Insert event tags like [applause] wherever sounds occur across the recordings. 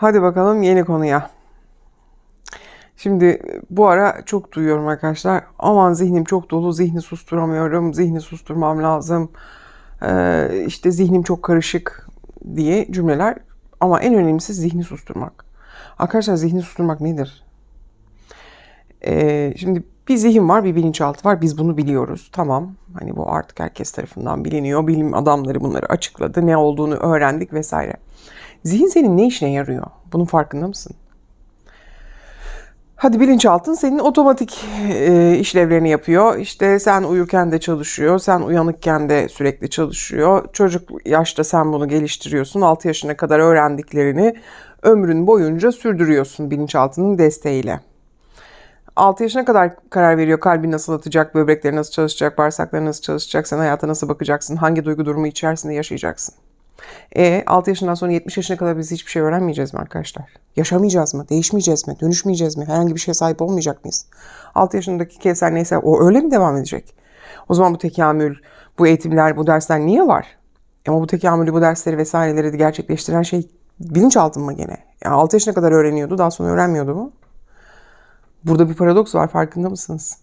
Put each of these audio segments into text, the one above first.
Hadi bakalım yeni konuya. Şimdi bu ara çok duyuyorum arkadaşlar. Aman zihnim çok dolu, zihni susturamıyorum, zihni susturmam lazım. Ee, işte zihnim çok karışık diye cümleler. Ama en önemlisi zihni susturmak. Arkadaşlar zihni susturmak nedir? Ee, şimdi bir zihin var, bir bilinçaltı var. Biz bunu biliyoruz. Tamam. Hani bu artık herkes tarafından biliniyor. Bilim adamları bunları açıkladı. Ne olduğunu öğrendik vesaire. Zihin senin ne işine yarıyor? Bunun farkında mısın? Hadi bilinçaltın senin otomatik e, işlevlerini yapıyor. İşte sen uyurken de çalışıyor, sen uyanıkken de sürekli çalışıyor. Çocuk yaşta sen bunu geliştiriyorsun. 6 yaşına kadar öğrendiklerini ömrün boyunca sürdürüyorsun bilinçaltının desteğiyle. 6 yaşına kadar karar veriyor kalbin nasıl atacak, böbrekleri nasıl çalışacak, bağırsakları nasıl çalışacak, sen hayata nasıl bakacaksın, hangi duygu durumu içerisinde yaşayacaksın. E 6 yaşından sonra 70 yaşına kadar biz hiçbir şey öğrenmeyeceğiz mi arkadaşlar? Yaşamayacağız mı? Değişmeyeceğiz mi? Dönüşmeyeceğiz mi? Herhangi bir şeye sahip olmayacak mıyız? 6 yaşındaki Kevser neyse o öyle mi devam edecek? O zaman bu tekamül, bu eğitimler, bu dersler niye var? Ama bu tekamülü, bu dersleri vesaireleri de gerçekleştiren şey bilinçaltın mı gene? Yani 6 yaşına kadar öğreniyordu, daha sonra öğrenmiyordu mu? Burada bir paradoks var farkında mısınız?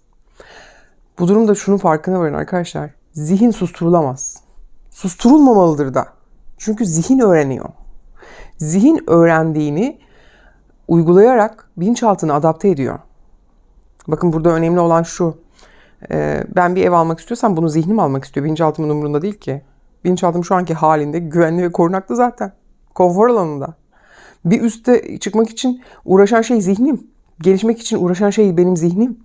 Bu durumda şunun farkına varın arkadaşlar. Zihin susturulamaz. Susturulmamalıdır da. Çünkü zihin öğreniyor. Zihin öğrendiğini uygulayarak bilinçaltına adapte ediyor. Bakın burada önemli olan şu. Ee, ben bir ev almak istiyorsam bunu zihnim almak istiyor. Bilinçaltımın umurunda değil ki. Bilinçaltım şu anki halinde güvenli ve korunaklı zaten. Konfor alanında. Bir üste çıkmak için uğraşan şey zihnim. Gelişmek için uğraşan şey benim zihnim.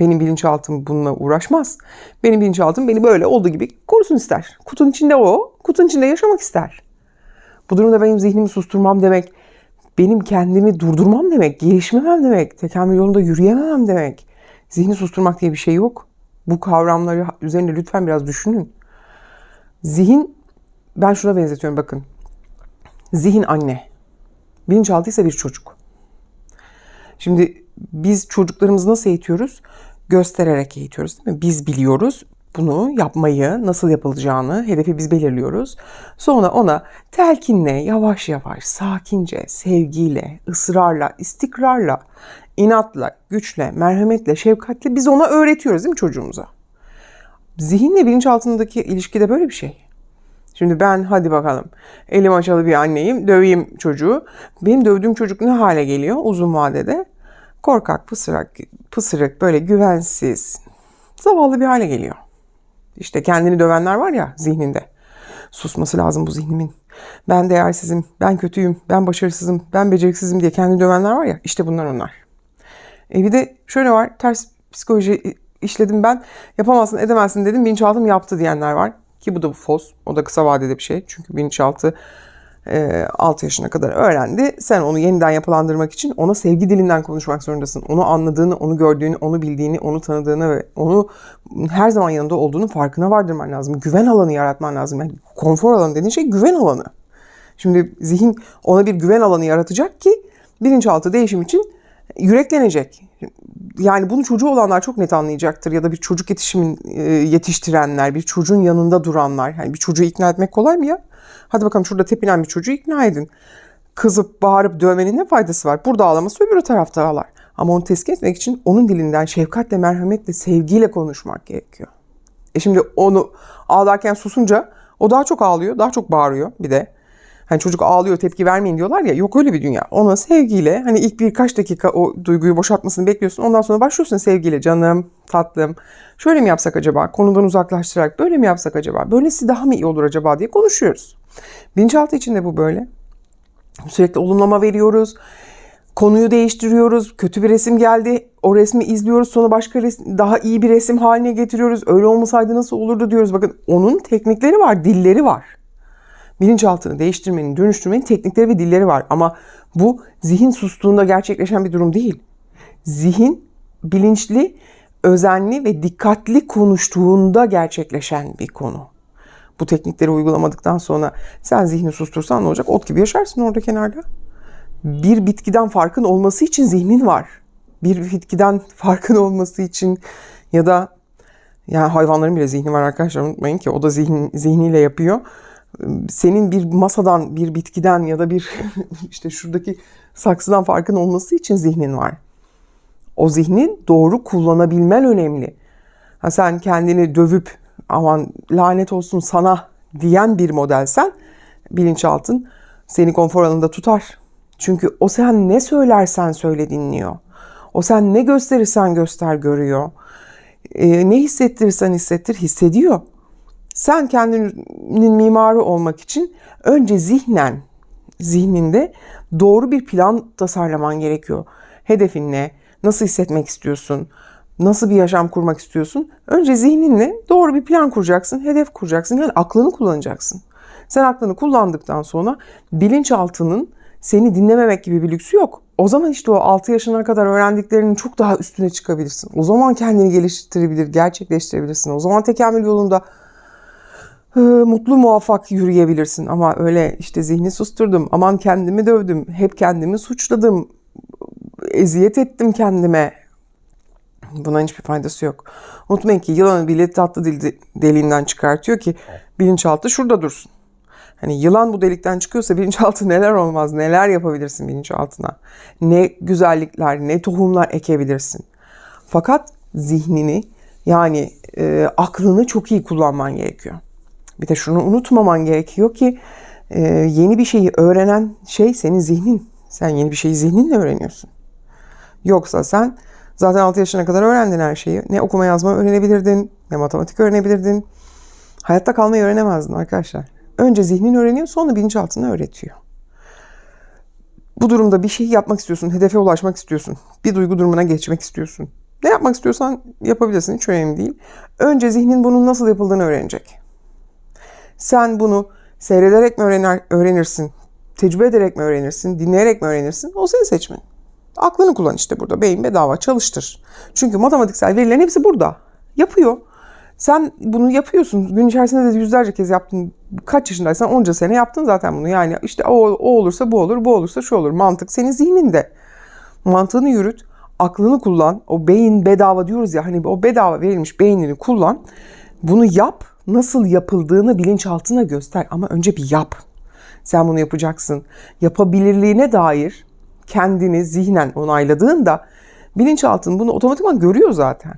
Benim bilinçaltım bununla uğraşmaz. Benim bilinçaltım beni böyle olduğu gibi korusun ister. Kutunun içinde o, kutunun içinde yaşamak ister. Bu durumda benim zihnimi susturmam demek, benim kendimi durdurmam demek, gelişmemem demek, tekamül yolunda yürüyememem demek. Zihni susturmak diye bir şey yok. Bu kavramları üzerinde lütfen biraz düşünün. Zihin, ben şuna benzetiyorum bakın. Zihin anne. Bilinçaltı ise bir çocuk. Şimdi biz çocuklarımızı nasıl eğitiyoruz? Göstererek eğitiyoruz değil mi? Biz biliyoruz bunu yapmayı, nasıl yapılacağını, hedefi biz belirliyoruz. Sonra ona telkinle, yavaş yavaş, sakince, sevgiyle, ısrarla, istikrarla, inatla, güçle, merhametle, şefkatle biz ona öğretiyoruz değil mi çocuğumuza? Zihinle bilinçaltındaki ilişki de böyle bir şey. Şimdi ben hadi bakalım elim açalı bir anneyim döveyim çocuğu. Benim dövdüğüm çocuk ne hale geliyor uzun vadede? Korkak, pısırık, pısırık böyle güvensiz, zavallı bir hale geliyor. İşte kendini dövenler var ya zihninde. Susması lazım bu zihnimin. Ben değersizim, ben kötüyüm, ben başarısızım, ben beceriksizim diye kendini dövenler var ya. İşte bunlar onlar. E bir de şöyle var, ters psikoloji işledim ben. Yapamazsın, edemezsin dedim. Bilinçaltım yaptı diyenler var. Ki bu da bu fos. O da kısa vadede bir şey. Çünkü bilinçaltı e, 6 yaşına kadar öğrendi. Sen onu yeniden yapılandırmak için ona sevgi dilinden konuşmak zorundasın. Onu anladığını, onu gördüğünü, onu bildiğini, onu tanıdığını ve onu her zaman yanında olduğunu farkına vardırman lazım. Güven alanı yaratman lazım. Yani konfor alanı dediğin şey güven alanı. Şimdi zihin ona bir güven alanı yaratacak ki bilinçaltı değişim için yüreklenecek. Yani bunu çocuğu olanlar çok net anlayacaktır ya da bir çocuk yetişimin e, yetiştirenler, bir çocuğun yanında duranlar. Yani bir çocuğu ikna etmek kolay mı ya? Hadi bakalım şurada tepinen bir çocuğu ikna edin. Kızıp bağırıp dövmenin ne faydası var? Burada ağlaması öbür tarafta ağlar. Ama onu teskin etmek için onun dilinden şefkatle, merhametle, sevgiyle konuşmak gerekiyor. E şimdi onu ağlarken susunca o daha çok ağlıyor, daha çok bağırıyor bir de. Hani çocuk ağlıyor tepki vermeyin diyorlar ya. Yok öyle bir dünya. Ona sevgiyle hani ilk birkaç dakika o duyguyu boşaltmasını bekliyorsun. Ondan sonra başlıyorsun sevgiyle canım, tatlım. Şöyle mi yapsak acaba? Konudan uzaklaştırarak böyle mi yapsak acaba? Böylesi daha mı iyi olur acaba diye konuşuyoruz. Bilinçaltı içinde bu böyle. Sürekli olumlama veriyoruz. Konuyu değiştiriyoruz. Kötü bir resim geldi. O resmi izliyoruz. Sonra başka resim, daha iyi bir resim haline getiriyoruz. Öyle olmasaydı nasıl olurdu diyoruz. Bakın onun teknikleri var, dilleri var bilinçaltını değiştirmenin, dönüştürmenin teknikleri ve dilleri var. Ama bu zihin sustuğunda gerçekleşen bir durum değil. Zihin bilinçli, özenli ve dikkatli konuştuğunda gerçekleşen bir konu. Bu teknikleri uygulamadıktan sonra sen zihni sustursan ne olacak? Ot gibi yaşarsın orada kenarda. Bir bitkiden farkın olması için zihnin var. Bir bitkiden farkın olması için ya da yani hayvanların bile zihni var arkadaşlar unutmayın ki o da zihin, zihniyle yapıyor senin bir masadan, bir bitkiden ya da bir [laughs] işte şuradaki saksıdan farkın olması için zihnin var. O zihnin doğru kullanabilmen önemli. Ha sen kendini dövüp aman lanet olsun sana diyen bir modelsen bilinçaltın seni konfor alanında tutar. Çünkü o sen ne söylersen söyle dinliyor. O sen ne gösterirsen göster görüyor. Ee, ne hissettirirsen hissettir hissediyor. Sen kendinin mimarı olmak için önce zihnen, zihninde doğru bir plan tasarlaman gerekiyor. Hedefin ne? Nasıl hissetmek istiyorsun? Nasıl bir yaşam kurmak istiyorsun? Önce zihninle doğru bir plan kuracaksın, hedef kuracaksın. Yani aklını kullanacaksın. Sen aklını kullandıktan sonra bilinçaltının seni dinlememek gibi bir lüksü yok. O zaman işte o 6 yaşına kadar öğrendiklerinin çok daha üstüne çıkabilirsin. O zaman kendini geliştirebilir, gerçekleştirebilirsin. O zaman tekamül yolunda mutlu muvaffak yürüyebilirsin. Ama öyle işte zihni susturdum, aman kendimi dövdüm, hep kendimi suçladım, eziyet ettim kendime. Buna hiçbir faydası yok. Unutmayın ki yılanı bile tatlı dil deliğinden çıkartıyor ki bilinçaltı şurada dursun. Hani yılan bu delikten çıkıyorsa bilinçaltı [laughs] neler olmaz, neler yapabilirsin bilinçaltına. Ne güzellikler, ne tohumlar ekebilirsin. Fakat zihnini yani e, aklını çok iyi kullanman gerekiyor. Bir de şunu unutmaman gerekiyor ki e, yeni bir şeyi öğrenen şey senin zihnin. Sen yeni bir şeyi zihninle öğreniyorsun. Yoksa sen zaten 6 yaşına kadar öğrendin her şeyi. Ne okuma yazma öğrenebilirdin, ne matematik öğrenebilirdin. Hayatta kalmayı öğrenemezdin arkadaşlar. Önce zihnin öğreniyor, sonra bilinçaltını öğretiyor. Bu durumda bir şey yapmak istiyorsun, hedefe ulaşmak istiyorsun. Bir duygu durumuna geçmek istiyorsun. Ne yapmak istiyorsan yapabilirsin, hiç önemli değil. Önce zihnin bunun nasıl yapıldığını öğrenecek. Sen bunu seyrederek mi öğrenir, öğrenirsin, tecrübe ederek mi öğrenirsin, dinleyerek mi öğrenirsin? O senin seçmen. Aklını kullan işte burada. Beyin bedava çalıştır. Çünkü matematiksel verilerin hepsi burada. Yapıyor. Sen bunu yapıyorsun. Gün içerisinde de yüzlerce kez yaptın. Kaç yaşındaysan onca sene yaptın zaten bunu. Yani işte o, o olursa bu olur, bu olursa şu olur. Mantık senin zihninde. Mantığını yürüt, aklını kullan. O beyin bedava diyoruz ya hani o bedava verilmiş beynini kullan. Bunu yap. Nasıl yapıldığını bilinçaltına göster ama önce bir yap. Sen bunu yapacaksın. Yapabilirliğine dair kendini zihnen onayladığında bilinçaltın bunu otomatikman görüyor zaten.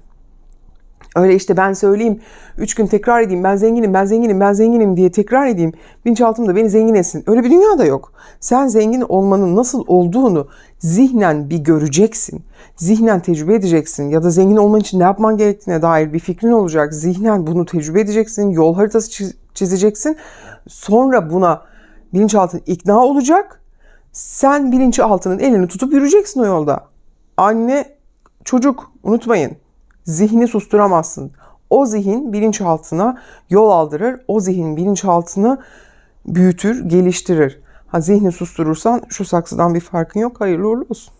Öyle işte ben söyleyeyim, üç gün tekrar edeyim, ben zenginim, ben zenginim, ben zenginim diye tekrar edeyim. Bilinçaltım da beni zengin etsin. Öyle bir dünya da yok. Sen zengin olmanın nasıl olduğunu zihnen bir göreceksin. Zihnen tecrübe edeceksin. Ya da zengin olman için ne yapman gerektiğine dair bir fikrin olacak. Zihnen bunu tecrübe edeceksin. Yol haritası çizeceksin. Sonra buna bilinçaltın ikna olacak. Sen bilinçaltının elini tutup yürüyeceksin o yolda. Anne, çocuk unutmayın zihni susturamazsın. O zihin bilinçaltına yol aldırır. O zihin bilinçaltını büyütür, geliştirir. Ha zihni susturursan şu saksıdan bir farkın yok. Hayırlı uğurlu olsun.